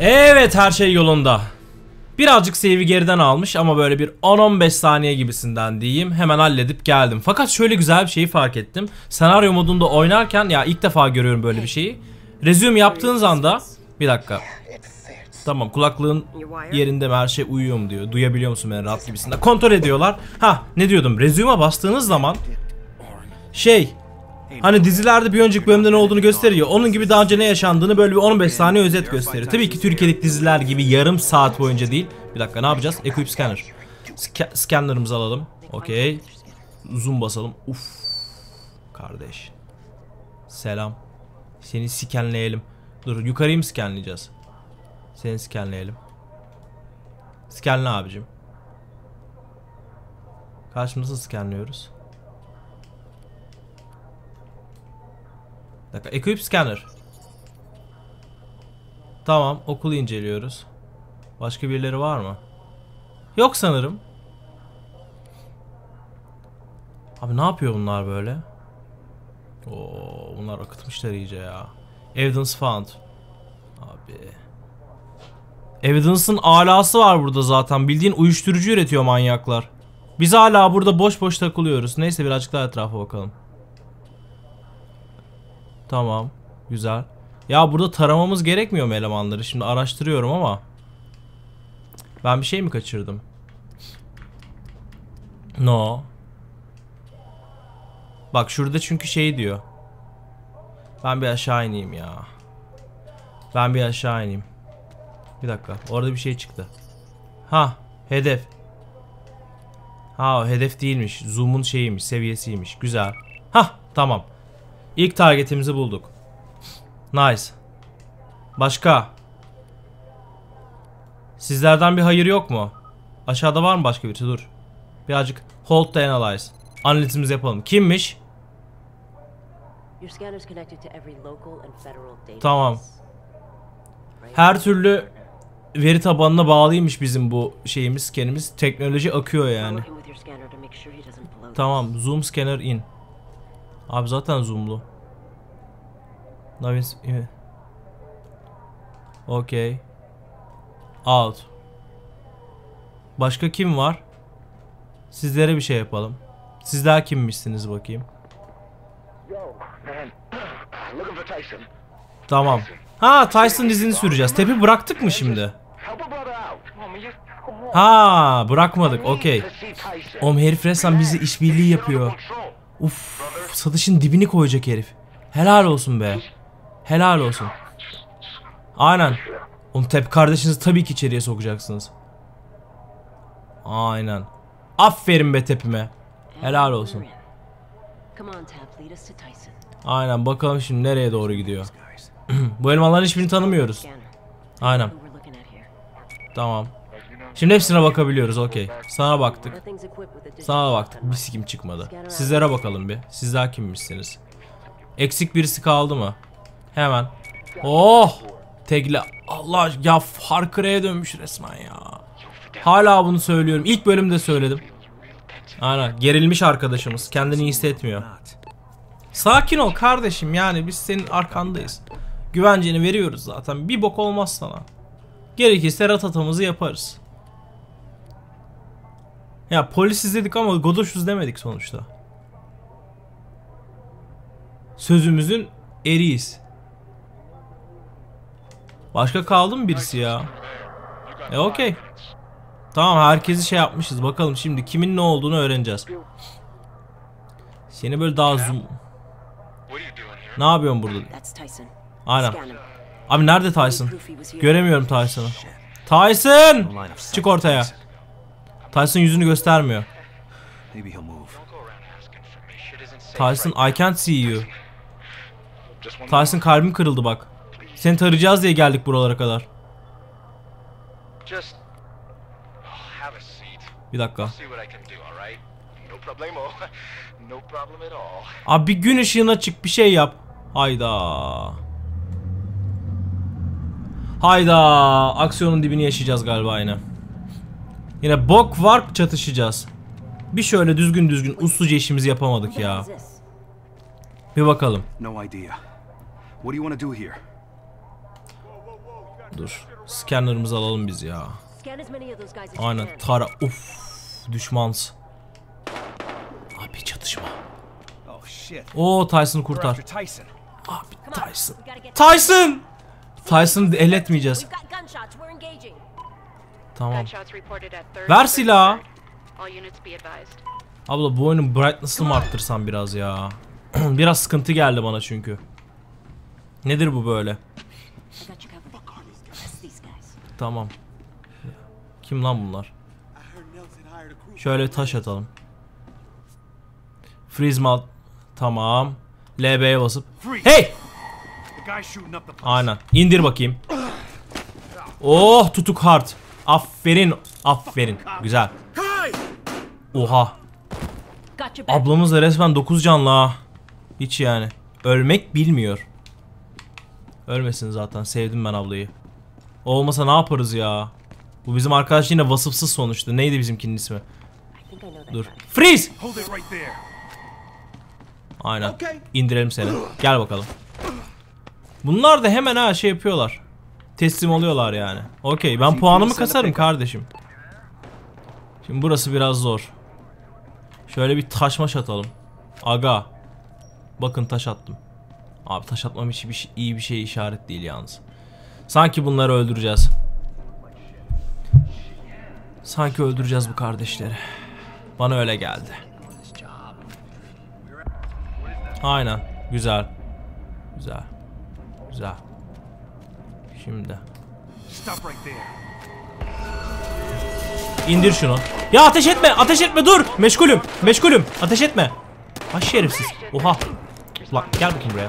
Evet her şey yolunda. Birazcık save'i geriden almış ama böyle bir 10-15 saniye gibisinden diyeyim. Hemen halledip geldim. Fakat şöyle güzel bir şeyi fark ettim. Senaryo modunda oynarken ya ilk defa görüyorum böyle bir şeyi. Resume yaptığınız anda bir dakika. Tamam kulaklığın yerinde mi her şey uyuyor mu diyor. Duyabiliyor musun beni rahat gibisinden. Kontrol ediyorlar. Ha ne diyordum. Resume'a bastığınız zaman şey Hani dizilerde bir önceki bölümde ne olduğunu gösteriyor. Onun gibi daha önce ne yaşandığını böyle bir 15 saniye özet gösteriyor. Tabii ki Türkiye'deki diziler gibi yarım saat boyunca değil. Bir dakika ne yapacağız? Equip scanner. Ska scanner'ımızı alalım. Okey. Zoom basalım. Uf. Kardeş. Selam. Seni scanleyelim. Dur yukarıyı mı scanleyeceğiz? Seni scanleyelim. Scanle abicim. Karşımızı scanliyoruz. Dakika. Equip scanner. Tamam. Okulu inceliyoruz. Başka birileri var mı? Yok sanırım. Abi ne yapıyor bunlar böyle? Oo, bunlar akıtmışlar iyice ya. Evidence found. Abi. Evidence'ın alası var burada zaten. Bildiğin uyuşturucu üretiyor manyaklar. Biz hala burada boş boş takılıyoruz. Neyse birazcık daha etrafa bakalım. Tamam. Güzel. Ya burada taramamız gerekmiyor mu elemanları? Şimdi araştırıyorum ama. Ben bir şey mi kaçırdım? No. Bak şurada çünkü şey diyor. Ben bir aşağı ineyim ya. Ben bir aşağı ineyim. Bir dakika. Orada bir şey çıktı. Ha, hedef. Ha, hedef değilmiş. Zoom'un şeyiymiş, seviyesiymiş. Güzel. Ha, tamam. İlk targetimizi bulduk. Nice. Başka? Sizlerden bir hayır yok mu? Aşağıda var mı başka birisi? Dur. Birazcık hold the analyze. Analizimizi yapalım. Kimmiş? To. Tamam. Her türlü veri tabanına bağlıymış bizim bu şeyimiz, scanimiz. Teknoloji akıyor yani. To. Tamam. Zoom scanner in. Abi zaten zoomlu. Navins... Okey. Out. Başka kim var? Sizlere bir şey yapalım. Sizler kimmişsiniz bakayım. Tamam. Ha Tyson izini süreceğiz. Tepi bıraktık mı şimdi? Ha bırakmadık. Okey. Oğlum herif resmen bizi işbirliği yapıyor. Uf, satışın dibini koyacak herif. Helal olsun be. Helal olsun. Aynen. Oğlum tep kardeşinizi tabii ki içeriye sokacaksınız. Aynen. Aferin be tepime. Helal olsun. Aynen bakalım şimdi nereye doğru gidiyor. Bu elemanların hiçbirini tanımıyoruz. Aynen. Tamam. Şimdi hepsine bakabiliyoruz okey. Sana baktık. Sana baktık. Bir sikim çıkmadı. Sizlere bakalım bir. Sizler kimmişsiniz? Eksik birisi kaldı mı? Hemen. Oh! Tegle. Allah ya Far Cry'e dönmüş resmen ya. Hala bunu söylüyorum. İlk bölümde söyledim. Aynen. Gerilmiş arkadaşımız. Kendini hissetmiyor. Sakin ol kardeşim yani biz senin arkandayız. Güvenceni veriyoruz zaten. Bir bok olmaz sana. Gerekirse ratatamızı yaparız. Ya polis izledik ama godoşuz demedik sonuçta. Sözümüzün eriyiz. Başka kaldı mı birisi ya? E okey. Tamam herkesi şey yapmışız. Bakalım şimdi kimin ne olduğunu öğreneceğiz. Seni böyle daha zoom... Ne yapıyorsun burada? Aynen. Abi nerede Tyson? Göremiyorum Tyson'ı. Tyson! Çık ortaya. Tyson yüzünü göstermiyor. Tyson I can't see you. Tyson kalbim kırıldı bak. Seni tarayacağız diye geldik buralara kadar. Oh. Bir dakika. Abi bir gün ışığına çık bir şey yap. Hayda. Hayda. Aksiyonun dibini yaşayacağız galiba yine. Yine bok var çatışacağız. Bir şöyle düzgün düzgün usluca işimizi yapamadık ya. Bir bakalım. No idea. What do you want to do here? Dur. Scanner'ımızı alalım biz ya. Aynen tara. Uf. Düşmans. Abi çatışma. Oh shit. Oo Tyson'ı kurtar. Abi Tyson. Tyson! Tyson'ı el etmeyeceğiz. Tamam. Ver silahı. Abla bu oyunun brightness'ını mı arttırsam biraz ya? biraz sıkıntı geldi bana çünkü. Nedir bu böyle? Tamam. Kim lan bunlar? Şöyle taş atalım. Freeze mal. Tamam. LB'ye basıp. Hey! Aynen. İndir bakayım. Oh tutuk hard. Aferin. Aferin. Güzel. Oha. Ablamız da resmen 9 canlı ha. Hiç yani. Ölmek bilmiyor. Ölmesin zaten. Sevdim ben ablayı. O olmasa ne yaparız ya? Bu bizim arkadaş yine vasıfsız sonuçta. Neydi bizimkinin ismi? Dur. Freeze! Aynen. İndirelim seni. Gel bakalım. Bunlar da hemen ha şey yapıyorlar. Teslim oluyorlar yani. Okey ben puanımı kasarım kardeşim. Şimdi burası biraz zor. Şöyle bir taş maş atalım. Aga. Bakın taş attım. Abi taş atmam hiç bir şey- iyi bir şey işaret değil yalnız. Sanki bunları öldüreceğiz. Sanki öldüreceğiz bu kardeşleri. Bana öyle geldi. Aynen. Güzel. Güzel. Güzel. Şimdi. İndir şunu. Ya ateş etme. Ateş etme dur. Meşgulüm. Meşgulüm. Ateş etme. Ha şerefsiz. Oha. Lan gel bakayım buraya.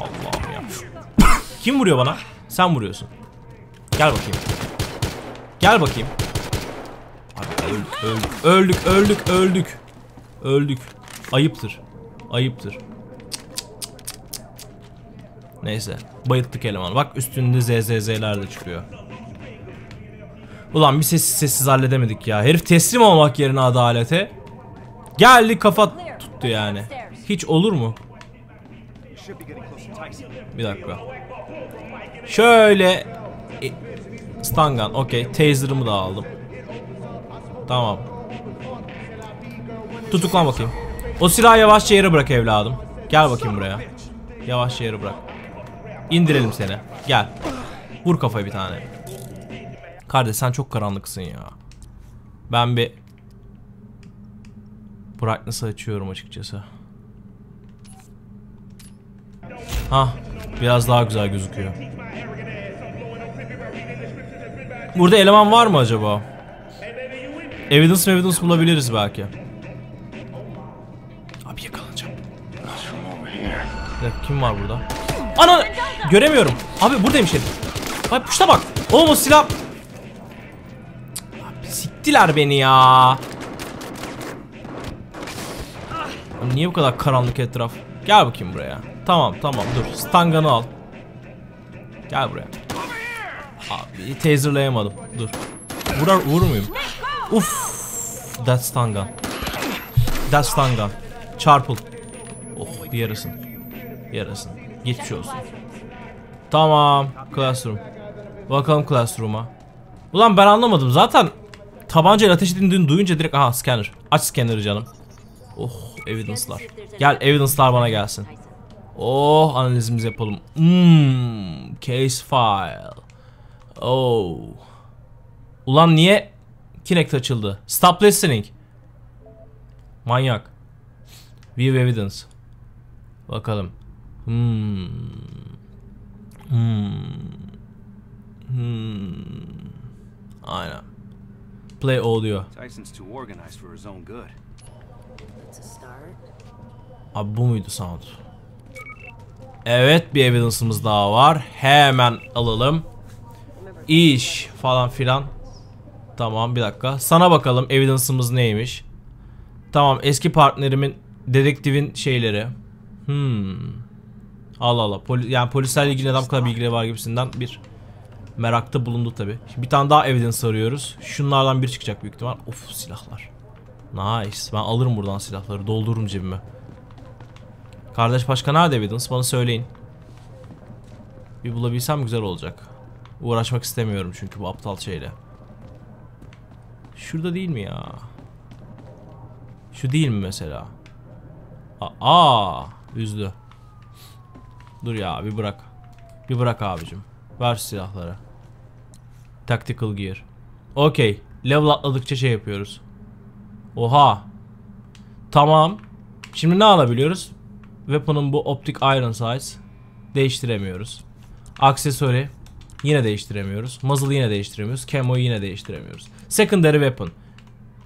Allah'ım ya. Kim vuruyor bana? Sen vuruyorsun. Gel bakayım. Gel bakayım. Abi öldük, öldük, öldük, öldük, öldük. Öldük. Ayıptır. Ayıptır. Neyse. Bayılttık elemanı. Bak üstünde ZZZ'ler de çıkıyor. Ulan bir sessiz sessiz halledemedik ya. Herif teslim olmak yerine adalete. Geldi kafa tuttu yani. Hiç olur mu? Bir dakika. Şöyle e, stun gun. Okey. Taser'ımı da aldım. Tamam. Tutuklan bakayım. O silahı yavaşça yere bırak evladım. Gel bakayım buraya. Yavaşça yere bırak. İndirelim seni. Gel. Vur kafayı bir tane. Kardeş sen çok karanlıksın ya. Ben bir brightness'ı açıyorum açıkçası. Ha, biraz daha güzel gözüküyor. Burada eleman var mı acaba? Evidence evidence bulabiliriz belki. Abi yakalanacağım. Dakika, kim var burada? Ana! Göremiyorum. Abi buradaymış herif. Ay puşta bak. Oğlum o silah... Abi siktiler beni ya. Niye bu kadar karanlık etraf? Gel bakayım buraya. Tamam tamam dur. Stanganı al. Gel buraya. Abi taserlayamadım. Dur. Vurar vurur muyum? Uf. That's stun gun. That's stun gun. Çarpıl. Oh yarasın. Yarasın. Geçmiş olsun. Tamam. Classroom. Bakalım Classroom'a. Ulan ben anlamadım. Zaten tabancayla ateş edildiğini duyunca direkt aha scanner. Aç scanner'ı canım. Oh evidence'lar. Gel evidence'lar bana gelsin. Oh analizimizi yapalım. Hmm, case file. Oh. Ulan niye Kinect açıldı? Stop listening. Manyak. View evidence. Bakalım. Hmm. Hmm. Hmm. Aynen. Play audio. Tyson's too organized for his own good. It's a start. Abi bu muydu sound? Evet bir evidence'ımız daha var. Hemen alalım. İş falan filan. Tamam bir dakika. Sana bakalım evidence'ımız neymiş. Tamam eski partnerimin dedektifin şeyleri. Hmm. Allah Allah. Poli yani polislerle ilgili bu kadar bilgileri var gibisinden bir merakta bulundu tabi. Bir tane daha evidence arıyoruz. Şunlardan biri çıkacak büyük ihtimal. Of silahlar. Nice. Ben alırım buradan silahları. Doldururum cebime. Kardeş başka nerede evidence? Bana söyleyin. Bir bulabilsem güzel olacak. Uğraşmak istemiyorum çünkü bu aptal şeyle. Şurada değil mi ya? Şu değil mi mesela? Aa, aa üzdü. Dur ya bir bırak. Bir bırak abicim. Ver silahları. Tactical gear. Okey. Level atladıkça şey yapıyoruz. Oha. Tamam. Şimdi ne alabiliyoruz? Weapon'ın bu optic iron size. Değiştiremiyoruz. Aksesuarı yine değiştiremiyoruz. Muzzle yine değiştiremiyoruz. Camo'yu yine değiştiremiyoruz. Secondary weapon.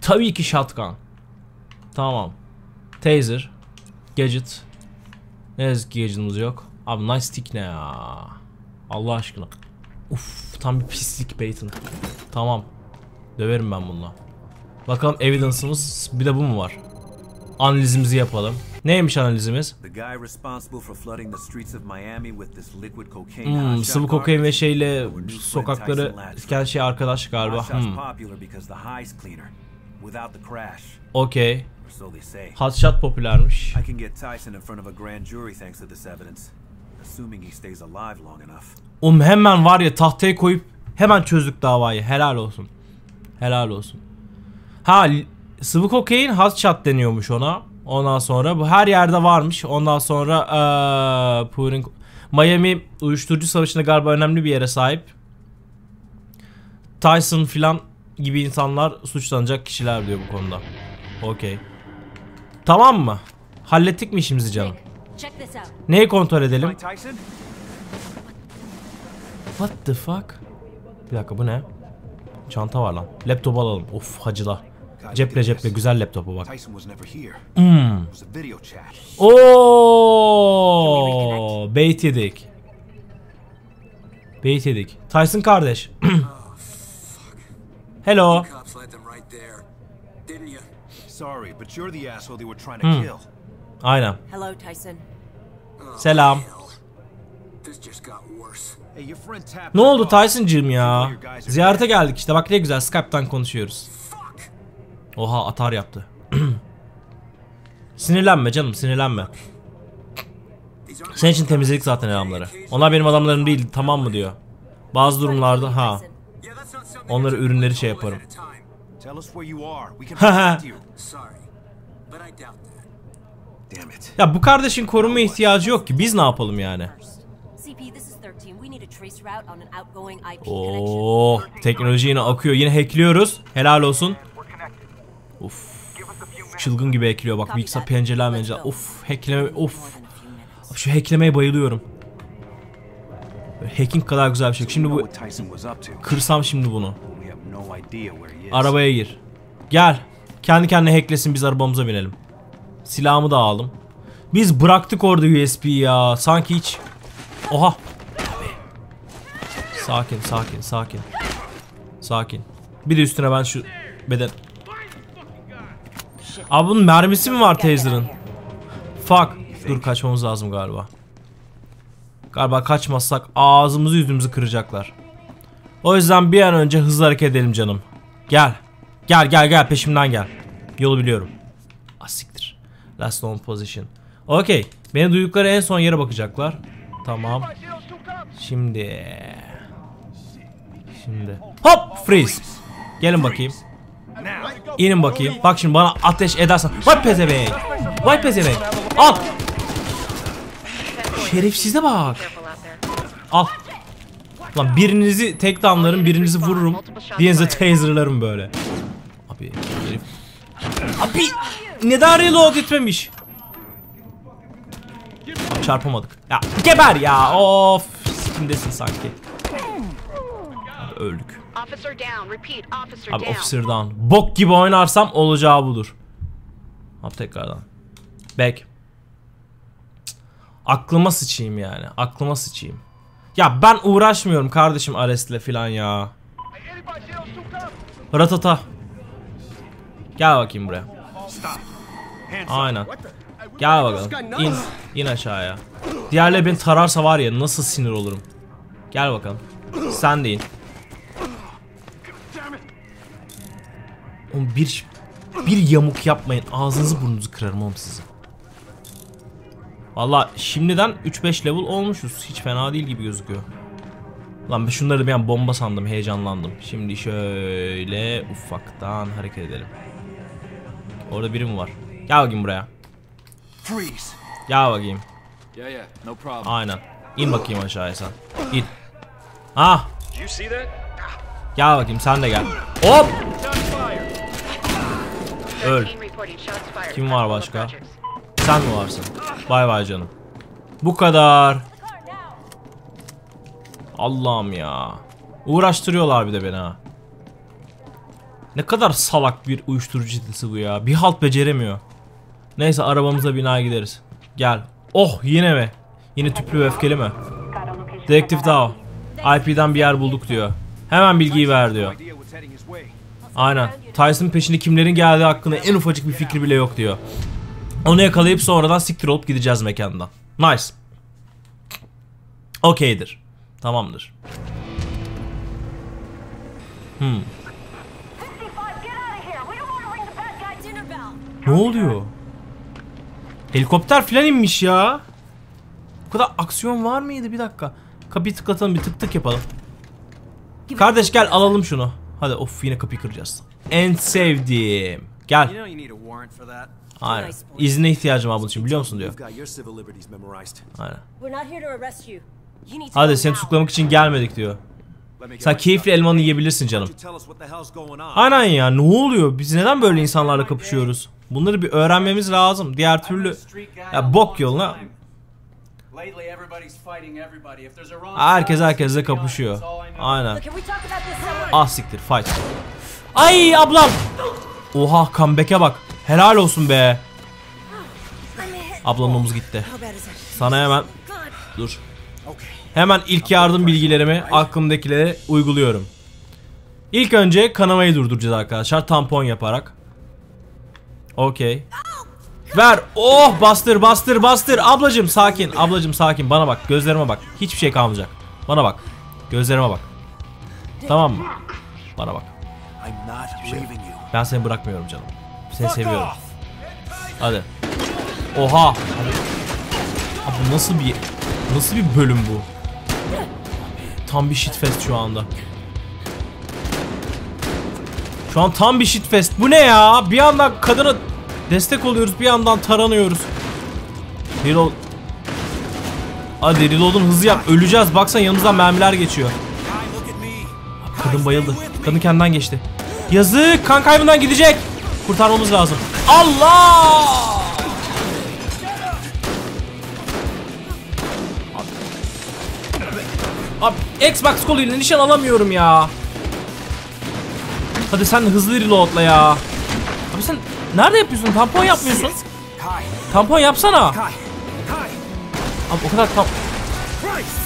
Tabii ki shotgun. Tamam. Taser. Gadget. Ne yazık ki gadget'ımız yok. Abi nice stick ne ya? Allah aşkına. Uf tam bir pislik Peyton. Tamam. Döverim ben bununla. Bakalım evidence'ımız bir de bu mu var? Analizimizi yapalım. Neymiş analizimiz? Hmm, sıvı kokain ve şeyle sokakları iken şey arkadaş galiba. Hmm. Okey. Hotshot popülermiş. Um hemen var ya tahtaya koyup hemen çözdük davayı. Helal olsun. Helal olsun. Ha sıvı kokain hotshot deniyormuş ona. Ondan sonra bu her yerde varmış. Ondan sonra eee pouring- Miami uyuşturucu savaşında galiba önemli bir yere sahip. Tyson filan gibi insanlar suçlanacak kişiler diyor bu konuda. Okey. Tamam mı? Hallettik mi işimizi canım? Neyi kontrol edelim? What the fuck? Bir dakika bu ne? Çanta var lan. Laptop alalım. Of hacıla. Ceple ceple güzel laptopu bak. Hmm. Oo, bait yedik. Bait yedik. Tyson kardeş. Hello. Didn't you? Sorry, but you're the asshole they were trying to Hmm. kill. Aynen. Hello, Tyson. Selam. Friend tapped Ne oldu. Tyson'cığım ya? Ziyarete geldik işte. Bak ne güzel Skype'tan konuşuyoruz. Oha atar yaptı. sinirlenme canım sinirlenme. Senin için temizledik zaten adamları. Onlar benim adamlarım değil tamam mı diyor. Bazı durumlarda ha. Onları ürünleri şey yaparım. Ya bu kardeşin korunma ihtiyacı yok ki. Biz ne yapalım yani? CP, this is 13. We need a trace route on an outgoing IP Oo, connection. teknoloji yine akıyor. Yine hackliyoruz. Helal olsun. Uf. Çılgın gibi hackliyor bak. Bilgisayar pencereler pencereler. Of hackleme of. Şu hacklemeye bayılıyorum. Hacking kadar güzel bir şey. Şimdi bu kırsam şimdi bunu. Arabaya gir. Gel. Kendi kendine hacklesin biz arabamıza binelim. Silahımı da aldım. Biz bıraktık orada USB ya. Sanki hiç. Oha. Sakin sakin sakin. Sakin. Bir de üstüne ben şu beden. Abi bunun mermisi mi var taser'ın? Fuck. Dur kaçmamız lazım galiba. Galiba kaçmazsak ağzımızı yüzümüzü kıracaklar. O yüzden bir an önce hızlı hareket edelim canım. Gel. Gel gel gel peşimden gel. Yolu biliyorum. Asiktir. Last known position. Okey. Beni duydukları en son yere bakacaklar. Tamam. Şimdi. Şimdi. Hop freeze. Gelin bakayım. İnin bakayım. Bak şimdi bana ateş edersen. Vay pezevenk. Vay pezevenk. Al. Şerefsize bak. Al. Lan birinizi tek damlarım, birinizi vururum. Diğerinizi taserlarım böyle. Abi herif. Abi neden reload etmemiş? Çarpamadık. Ya geber ya. Of. Sikimdesin sanki. Abi. Officer down. Repeat. Officer Abi down. officer'dan. Bok gibi oynarsam olacağı budur. Abi tekrardan. Back. Aklıma sıçayım yani. Aklıma sıçayım. Ya ben uğraşmıyorum kardeşim Ares'le filan ya. Ratata. Gel bakayım buraya. Aynen. Gel bakalım. İn, in aşağıya. Diğerleri beni tararsa var ya nasıl sinir olurum. Gel bakalım. Sen de in. Oğlum bir bir yamuk yapmayın. Ağzınızı burnunuzu kırarım oğlum sizin. Valla şimdiden 3-5 level olmuşuz. Hiç fena değil gibi gözüküyor. Lan ben şunları bir an bomba sandım. Heyecanlandım. Şimdi şöyle ufaktan hareket edelim. Orada biri mi var? Gel bakayım buraya. Freeze! Gel bakayım. Yeah, yeah, no problem. Aynen. İn bakayım aşağıya sen. İn. Ah. Gel bakayım sen de gel. Hop. Öl. Kim var başka? Sen mi varsın? Bay bay canım. Bu kadar. Allah'ım ya. Uğraştırıyorlar bir de beni ha. Ne kadar salak bir uyuşturucu çetesi bu ya. Bir halt beceremiyor. Neyse arabamıza bina gideriz. Gel. Oh yine mi? Yine tüplü ve öfkeli mi? Dedektif Dao. IP'den bir yer bulduk diyor. Hemen bilgiyi ver diyor. Aynen. Tyson'ın peşinde kimlerin geldiği hakkında en ufacık bir fikri bile yok diyor. Onu yakalayıp sonradan siktir olup gideceğiz mekandan. Nice. Okeydir. Tamamdır. Hmm. Ne oluyor? Helikopter filan inmiş ya. Bu kadar aksiyon var mıydı? Bir dakika. Kapıyı tıklatalım bir tık tık yapalım. Kardeş gel alalım şunu. Hadi of yine kapıyı kıracağız. En sevdiğim. Gel. Aynen. İzne ihtiyacım var bunun için biliyor musun diyor. Aynen. We're not here to arrest you. You need to Hadi seni tutuklamak için gelmedik diyor. Sen keyifli elmanı yiyebilirsin canım. Aynen ya ne oluyor? Biz neden böyle insanlarla kapışıyoruz? Bunları bir öğrenmemiz lazım. Diğer türlü ya bok yoluna herkes herkesle kapışıyor. Aynen. Look, can we talk about this somewhere? Ah siktir fight. Ay ablam. Oha comeback'e bak. Helal olsun be. Ablanın omuz gitti. Sana hemen dur. Hemen ilk yardım bilgilerimi aklımdakileri uyguluyorum. İlk önce kanamayı durduracağız arkadaşlar tampon yaparak. Okey. Ver. Oh bastır bastır bastır. Ablacım sakin. Ablacım sakin. Bana bak. Gözlerime bak. Hiçbir şey kalmayacak. Bana bak. Gözlerime bak. Tamam mı? Bana bak. I'm not leaving you. Ben seni bırakmıyorum canım. Seni seviyorum. Hadi. Oha. Abi, Abi nasıl bir nasıl bir bölüm bu? Tam bir shitfest şu anda. Şu an tam bir shitfest. Bu ne ya? Bir yandan kadına destek oluyoruz, bir yandan taranıyoruz. Reload. Hadi reload'un hızı yap. Öleceğiz. Baksana yanımızdan mermiler geçiyor. Kadın bayıldı. Kadın kendinden geçti. Yazık. Kan kaybından gidecek. Kurtarmamız lazım. Allah! Abi Xbox koluyla nişan alamıyorum ya. Hadi sen hızlı reloadla ya. Abi sen nerede yapıyorsun? Tampon yapmıyorsun. Tampon yapsana. Abi o kadar tam...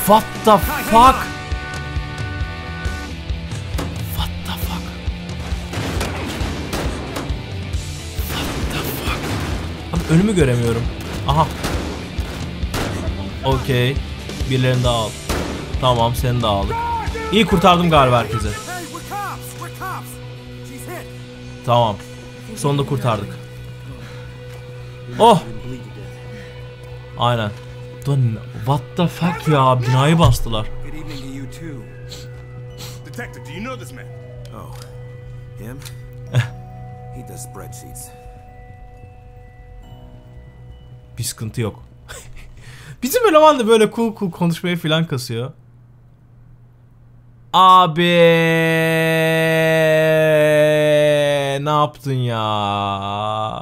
What the fuck? What the fuck? What the fuck? Abi önümü göremiyorum. Aha. Okey. Birilerini daha al. Tamam seni de aldık. İyi kurtardım galiba herkese. Tamam. Sonunda kurtardık. Oh. Aynen. What the fuck ya binayı bastılar. Detective, do you know this man? Oh, him? he does spreadsheets. Bir sıkıntı yok. Bizim eleman da böyle cool cool konuşmayı falan kasıyor. Abi yaptın ya?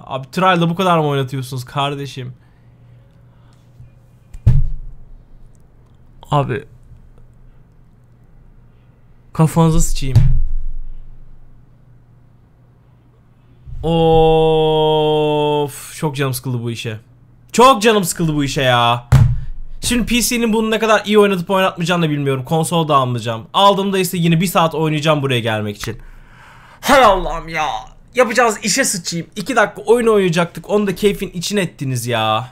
Abi trial'da bu kadar mı oynatıyorsunuz kardeşim? Abi kafanıza sıçayım. Of çok canım sıkıldı bu işe. Çok canım sıkıldı bu işe ya. Şimdi PC'nin bunu ne kadar iyi oynatıp oynatmayacağını da bilmiyorum. Konsol da almayacağım. Aldığımda ise yine bir saat oynayacağım buraya gelmek için. Hay Allah'ım ya. Yapacağız işe sıçayım. 2 dakika oyun oynayacaktık. Onu da keyfin içine ettiniz ya.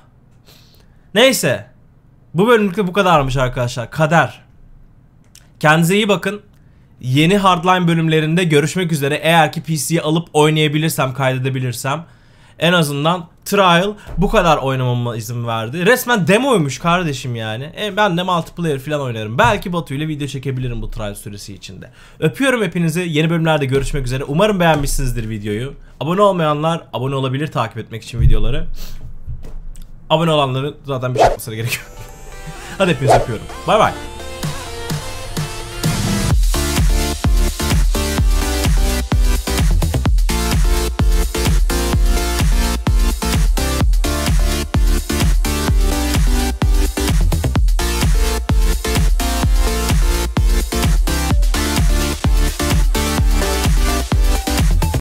Neyse. Bu bölümlükte bu kadarmış arkadaşlar. Kader. Kendinize iyi bakın. Yeni Hardline bölümlerinde görüşmek üzere. Eğer ki PC'yi alıp oynayabilirsem, kaydedebilirsem. En azından trial bu kadar oynamama izin verdi. Resmen demoymuş kardeşim yani. E, ben de multiplayer falan oynarım. Belki Batu ile video çekebilirim bu trial süresi içinde. Öpüyorum hepinizi. Yeni bölümlerde görüşmek üzere. Umarım beğenmişsinizdir videoyu. Abone olmayanlar abone olabilir takip etmek için videoları. Abone olanların zaten bir şey yapmasına gerek yok. Hadi hepinizi öpüyorum. Bay bay.